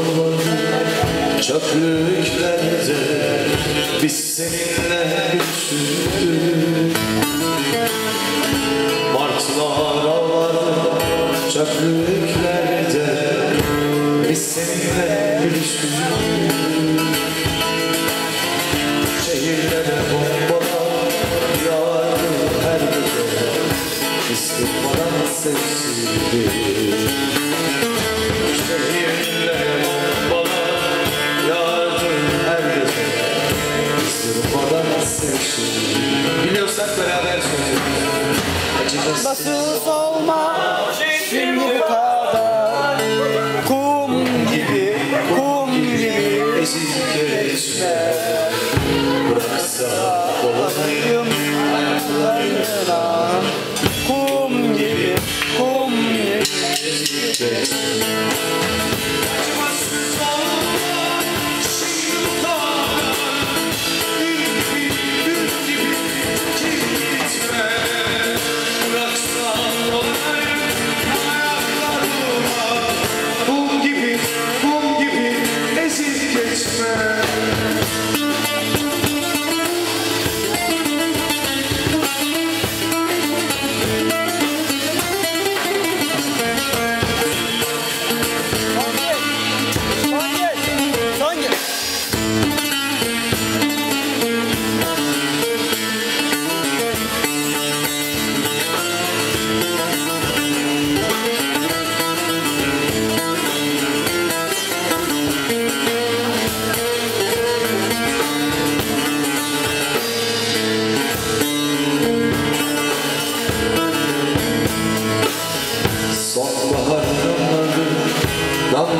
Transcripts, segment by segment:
var çöplüklerde Biz seninle büyüsündük Martılara var çöplüklerde Biz seninle büyüsündük Şehirlere bombalar yağardı her gece Biz durmadan sevsildik. Sevşirdik Biliyorsak beraber söyleyeceğiz Acımasız Nasıl olma şimdi kadar Kum gibi, kum gibi ezip geçme Bıraksa ezip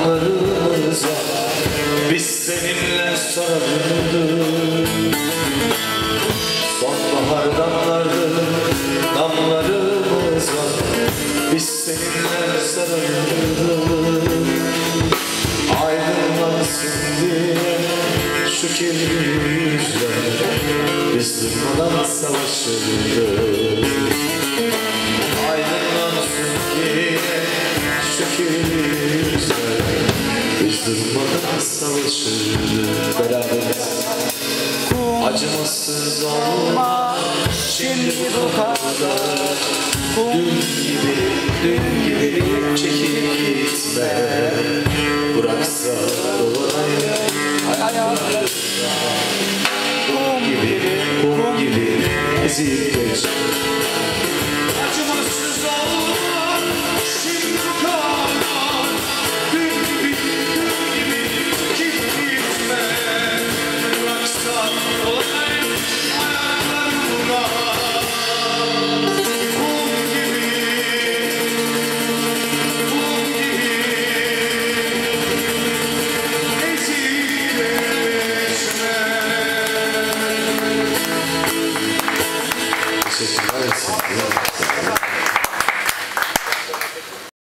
damlarımız var Biz seninle sarılırdık Sonbahar damları, damlarımız var Biz seninle sarılırdık Aydınlansın diye şu kirli yüzler. Biz durmadan savaşırdık Acımasız olma Şimdi bu kadar. Dün gibi, dün gibi çekip gitme. Bıraksa dolanayım ayaklarına Kum gibi, Kum gibi ezip geç Acımasız olma Gracias.